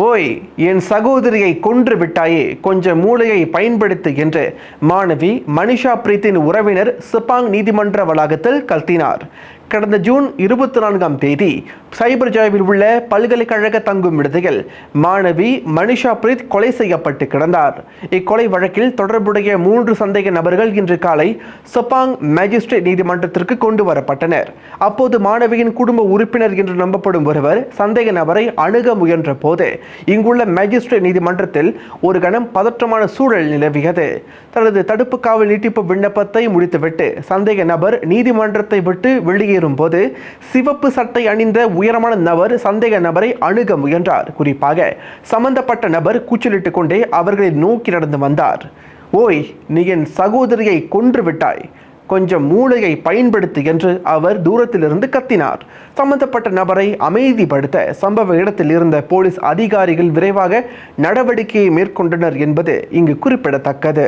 ஓய் என் சகோதரியை கொன்று விட்டாயே கொஞ்சம் மூளையை பயன்படுத்து என்று மாணவி மனிஷா பிரீத்தின் உறவினர் சிப்பாங் நீதிமன்ற வளாகத்தில் கத்தினார் கடந்த ஜூன் இருபத்தி நான்காம் தேதி சைபர் ஜாவில் உள்ள பல்கலைக்கழக தங்கும் விடுதியில் மாணவி மனிஷா பிரீத் கொலை செய்யப்பட்டு கிடந்தார். இக்கொலை வழக்கில் தொடர்புடைய மூன்று சந்தேக நபர்கள் இன்று காலை சொப்பாங் மேஜிஸ்ட்ரேட் நீதிமன்றத்திற்கு கொண்டு வரப்பட்டனர். அப்போது மாணவியின் குடும்ப உறுப்பினர் என்று நம்பப்படும் ஒருவர் சந்தேக நபரை அணுக முயன்ற போது இங்குள்ள மேஜிஸ்ட்ரேட் நீதிமன்றத்தில் ஒரு கணம் பதற்றமான சூழல் நிலவியது. தனது தடுப்பு காவல் நீட்டிப்பு விண்ணப்பத்தை முடித்துவிட்டு சந்தேக நபர் நீதிமன்றத்தை விட்டு வெளியேறும் போது சிவப்பு சட்டை அணிந்த உயரமான நபர் சந்தேக நபரை அணுக முயன்றார். குறிப்பாக சம்பந்தப்பட்ட நபர் கூச்சலிட்டுக் கொண்டே அவர்களை நோக்கி நடந்து வந்தார். ஓய் நீ என் சகோதரியை கொன்று விட்டாய். கொஞ்சம் மூளையை பயன்படுத்து என்று அவர் தூரத்திலிருந்து கத்தினார். சம்பந்தப்பட்ட நபரை அமைதிப்படுத்த சம்பவ இடத்தில் இருந்த போலீஸ் அதிகாரிகள் விரைவாக நடவடிக்கையை மேற்கொண்டனர் என்பது இங்கு குறிப்பிடத்தக்கது.